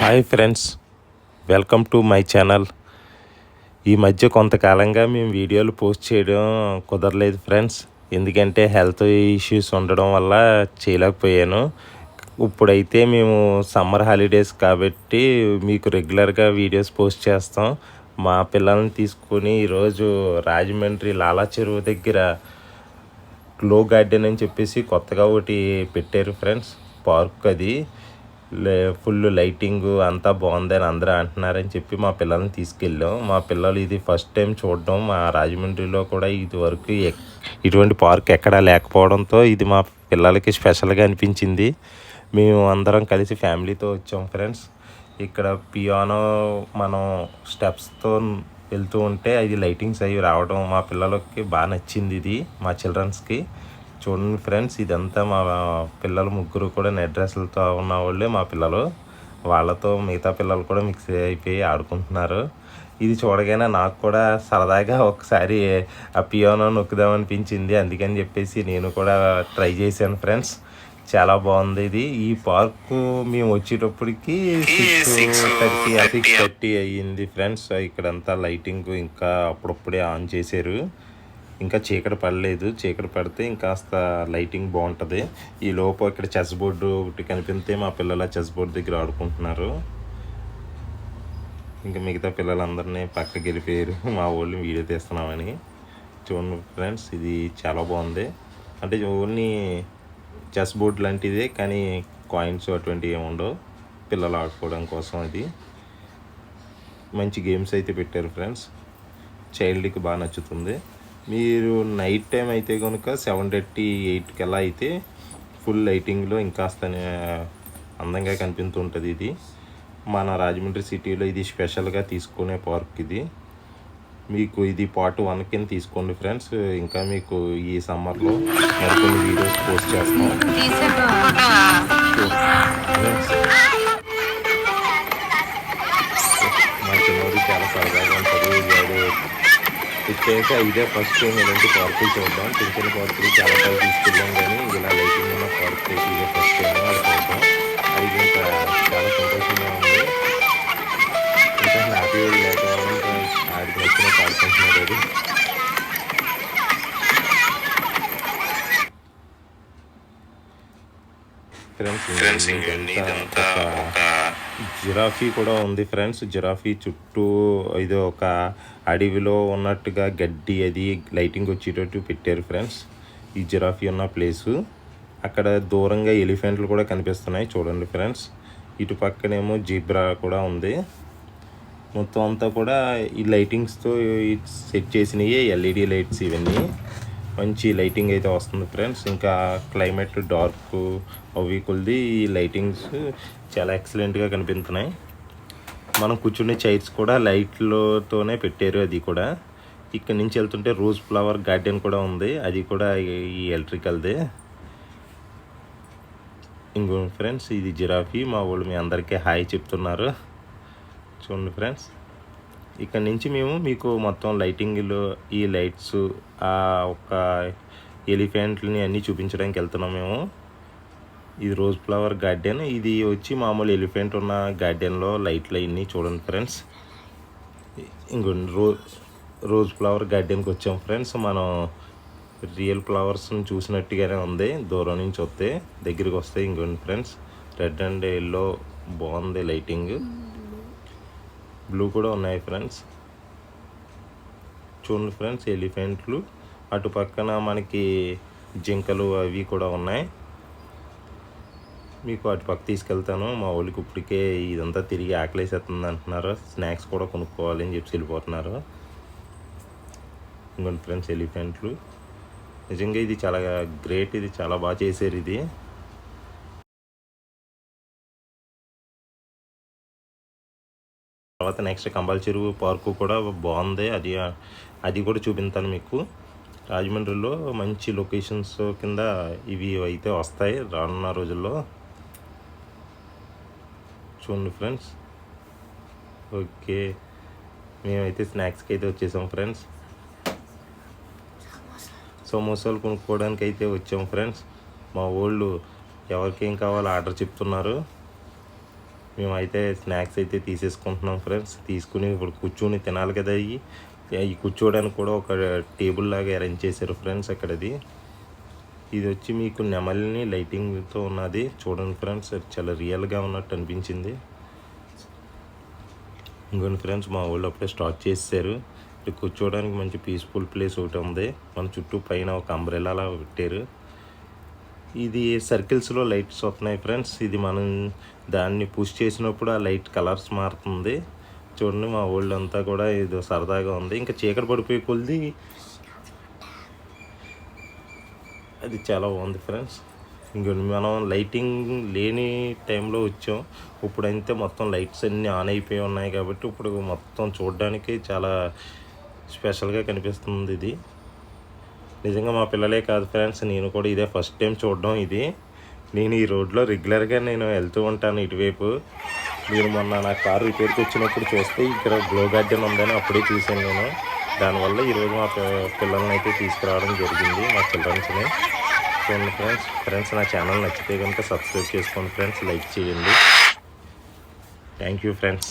Hi friends welcome to my channel. ఈ మధ్య కొంతకాలంగా మేము వీడియోలు పోస్ట్ చేయడం కుదరలేదు ఫ్రెండ్స్. ఎందుకంటే హెల్త్ ఇష్యూస్ ఉండడం వల్ల చేయలేకపోయాను. ఇప్పుడైతే మేము సమ్మర్ హాలిడేస్ కాబట్టి మీకు రెగ్యులర్గా వీడియోస్ పోస్ట్ చేస్తాం. మా పిల్లల్ని తీసుకొని ఈరోజు రాజమండ్రి లాలా చెరువు దగ్గర గ్లో గార్డెన్ అని చెప్పేసి కొత్తగా ఒకటి పెట్టారు ఫ్రెండ్స్ పార్క్ అది. ఫుల్ లైటింగ్ అంతా బాగుందని అందరూ అంటున్నారని చెప్పి మా పిల్లల్ని తీసుకెళ్ళాం. మా పిల్లలు ఇది ఫస్ట్ టైం చూడడం. మా రాజమండ్రిలో కూడా ఇది వరకు ఇటువంటి పార్క్ ఎక్కడా లేకపోవడంతో ఇది మా పిల్లలకి స్పెషల్గా అనిపించింది. మేము అందరం కలిసి ఫ్యామిలీతో వచ్చాం ఫ్రెండ్స్. ఇక్కడ పియానో మనం స్టెప్స్తో వెళ్తూ ఉంటే అది లైటింగ్స్ అవి రావడం మా పిల్లలకి బాగా నచ్చింది ఇది మా చిల్డ్రన్స్కి. చూడండి ఫ్రెండ్స్ ఇదంతా మా పిల్లలు ముగ్గురు కూడా నెట్ డ్రెస్సులతో ఉన్న వాళ్ళే మా పిల్లలు. వాళ్ళతో మిగతా పిల్లలు కూడా మిక్స్ అయిపోయి ఆడుకుంటున్నారు. ఇది చూడగానే నాకు కూడా సరదాగా ఒకసారి ఆ పియానో నొక్కుదామనిపించింది అందుకని చెప్పేసి నేను కూడా ట్రై చేశాను ఫ్రెండ్స్. చాలా బాగుంది ఇది. ఈ పార్కు మేము వచ్చేటప్పటికి సిక్స్ థర్టీ సిక్స్ థర్టీ అయ్యింది ఫ్రెండ్స్. ఇక్కడంతా లైటింగ్ ఇంకా అప్పుడప్పుడే ఆన్ చేశారు. ఇంకా చీకటి పడలేదు. చీకటి పడితే ఇంకాస్త లైటింగ్ బాగుంటుంది. ఈ లోపు ఇక్కడ చెస్ బోర్డు ఒకటి కనిపిస్తే మా పిల్లలు చెస్ బోర్డు దగ్గర ఆడుకుంటున్నారు. ఇంకా మిగతా పిల్లలందరినీ పక్కకి వెళ్ళిపోయారు. మా వాళ్ళు వీడియో తీస్తున్నామని. చూడండి ఫ్రెండ్స్ ఇది చాలా బాగుంది. అంటే ఓన్లీ చెస్ బోర్డ్ లాంటిదే కానీ కాయిన్స్ అటువంటివి ఏమి ఉండవు. పిల్లలు ఆడుకోవడం కోసం అది మంచి గేమ్స్ అయితే పెట్టారు ఫ్రెండ్స్. చైల్డ్కి బాగా నచ్చుతుంది. మీరు నైట్ టైం అయితే కనుక సెవెన్ థర్టీ ఎయిట్కి అలా అయితే ఫుల్ లైటింగ్లో ఇంకాస్త అందంగా కనిపిస్తుంటుంది ఇది. మన రాజమండ్రి సిటీలో ఇది స్పెషల్గా తీసుకునే పార్క్ ఇది. మీకు ఇది పార్ట్ వన్ కింద తీసుకోండి ఫ్రెండ్స్ ఇంకా మీకు ఈ సమ్మర్లో మరికొన్ని వీడియోస్ పోస్ట్ చేస్తాం. ఇచ్చేసి ఇదే ఫస్ట్ టైం ఇలాంటి పార్కులు చూద్దాం. చిన్న చిన్న పార్కులు చాలా సార్లు తీసుకెళ్ళాం కానీ ఇలా లైటింగ్ ఉన్న పార్క్ అయితే ఇదే ఫస్ట్ టైం అది చూద్దాం. అది ఇంకా చాలా సంతోషంగా ఉంది. ఇంకా హ్యాపీ లేకపోవడం ఆడికి నచ్చిన పాడుకుంటున్నారు అది. ఫ్రెండ్స్ ఇదంతా ఒక జిరాఫీ కూడా ఉంది ఫ్రెండ్స్. జిరాఫీ చుట్టూ ఇది ఒక అడవిలో ఉన్నట్టుగా గడ్డి అది లైటింగ్ వచ్చేటట్టు పెట్టారు ఫ్రెండ్స్. ఈ జిరాఫీ ఉన్న ప్లేసు. అక్కడ దూరంగా ఎలిఫెంట్లు కూడా కనిపిస్తున్నాయి చూడండి ఫ్రెండ్స్. ఇటు పక్కనేమో జీబ్రా కూడా ఉంది. మొత్తం అంతా కూడా ఈ లైటింగ్స్తో సెట్ చేసినవి ఎల్ఈడి లైట్స్ ఇవన్నీ. మంచి లైటింగ్ అయితే వస్తుంది ఫ్రెండ్స్. ఇంకా క్లైమేట్ డార్క్ అవి కొలిది ఈ లైటింగ్స్ చాలా ఎక్సలెంట్గా కనిపిస్తున్నాయి. మనం కూర్చునే చైర్స్ కూడా లైట్లతోనే పెట్టారు అది కూడా. ఇక్కడ నుంచి వెళ్తుంటే రోజ్ ఫ్లవర్ గార్డెన్ కూడా ఉంది. అది కూడా ఈ- ఈ ఎలక్ట్రికల్దే. ఇంకో ఫ్రెండ్స్ ఇది జిరాఫీ. మా వాళ్ళు మీ అందరికీ హాయ్ చెప్తున్నారు. చూడండి ఫ్రెండ్స్. ఇక్కడ నుంచి మేము మీకు మొత్తం లైటింగ్లు ఈ లైట్స్ ఆ ఒక ఎలిఫెంట్లని అన్నీ చూపించడానికి వెళ్తున్నాం మేము. ఇది రోజ్ ఫ్లవర్ గార్డెన్. ఇది వచ్చి మామూలు ఎలిఫెంట్ ఉన్న గార్డెన్లో లైట్లు అవన్నీ చూడండి ఫ్రెండ్స్. ఇంకొన్ని రో రోజ్ ఫ్లవర్ గార్డెన్కి వచ్చాం ఫ్రెండ్స్. మనం రియల్ ఫ్లవర్స్ని చూసినట్టుగానే ఉంది. దూరం నుంచి వస్తే దగ్గరికి వస్తే ఇంకొన్ని ఫ్రెండ్స్. రెడ్ అండ్ ఎల్లో బాగుంది లైటింగ్. బ్లూ కూడా ఉన్నాయి ఫ్రెండ్స్. చూడండి ఫ్రెండ్స్ ఎలిఫెంట్లు. అటు పక్కన మనకి జింకలు అవి కూడా ఉన్నాయి. మీకు అటు పక్క తీసుకెళ్తాను. మా వాళ్ళకి ఇప్పటికే ఇదంతా తిరిగి ఆకలేసేస్తుంది అంటున్నారు. స్నాక్స్ కూడా కొనుక్కోవాలి అని చెప్పి వెళ్ళిపోతున్నారు. ఇంకొన్ని ఫ్రెండ్స్ ఎలిఫెంట్లు. నిజంగా ఇది చాలా గ్రేట్ ఇది చాలా బాగా చేశారు ఇది. తర్వాత నెక్స్ట్ కంబాల్ చెరువు పార్కు కూడా బాగుంది. అది అది కూడా చూపించాను మీకు. రాజమండ్రిలో మంచి లొకేషన్స్ కింద ఇవి అయితే వస్తాయి రానున్న రోజుల్లో. చూడండి ఫ్రెండ్స్ ఓకే. మేమైతే స్నాక్స్కి అయితే వచ్చేసాం ఫ్రెండ్స్ సమోసాలు కొనుక్కోవడానికి అయితే వచ్చాం ఫ్రెండ్స్ మా వాళ్ళు ఏం కావాలో ఆర్డర్ చెప్తున్నారు. మేమైతే స్నాక్స్ అయితే తీసేసుకుంటున్నాం ఫ్రెండ్స్. తీసుకుని ఇప్పుడు కూర్చొని తినాలి కదా అవి ఈ కూర్చోవడానికి కూడా ఒక టేబుల్ లాగా అరేంజ్ చేశారు ఫ్రెండ్స్ అక్కడది. ఇది వచ్చి మీకు నెమలిని లైటింగ్తో ఉన్నది. చూడండి ఫ్రెండ్స్ అది చాలా రియల్గా ఉన్నట్టు అనిపించింది. ఇంకొన్ని ఫ్రెండ్స్ మా వాళ్ళు అప్పుడే స్టార్ట్ చేశారు ఇక్కడ కూర్చోవడానికి మంచి పీస్ఫుల్ ప్లేస్ ఒకటి ఉంది. మన చుట్టూ పైన ఒక అంబ్రెల్లా అలా పెట్టారు. ఇది సర్కిల్స్లో లైట్స్ వస్తున్నాయి ఫ్రెండ్స్. ఇది మనం దాన్ని పుష్ చేసినప్పుడు ఆ లైట్ కలర్స్ మారుతుంది. చూడండి మా వాళ్ళు అంతా కూడా ఇది సరదాగా ఉంది. ఇంకా చీకటి పడిపోయి కొద్ది అది చాలా బాగుంది ఫ్రెండ్స్. ఇంక మనం లైటింగ్ లేని టైంలో వచ్చాం. ఇప్పుడైతే మొత్తం లైట్స్ అన్నీ ఆన్ అయిపోయి ఉన్నాయి కాబట్టి ఇప్పుడు మొత్తం చూడడానికి చాలా స్పెషల్గా కనిపిస్తుంది ఇది. నిజంగా మా పిల్లలే కాదు ఫ్రెండ్స్ నేను కూడా ఇదే ఫస్ట్ టైం చూడడం ఇది. నేను ఈ రోడ్లో రెగ్యులర్గా నేను వెళ్తూ ఉంటాను ఇటువైపు. మీరు మొన్న నా కారు రిపేర్కి వచ్చినప్పుడు చూస్తే ఇక్కడ గ్లో గార్డెన్ ఉందని అప్పుడే చూశాను నేను. దానివల్ల ఈరోజు మా పిల్లల్ని అయితే తీసుకురావడం జరిగింది మా చిల్డ్రన్స్ని. చూడండి ఫ్రెండ్స్ ఫ్రెండ్స్ నా ఛానల్ నచ్చితే కనుక సబ్స్క్రైబ్ చేసుకోండి ఫ్రెండ్స్ లైక్ చేయండి. Thank you friends.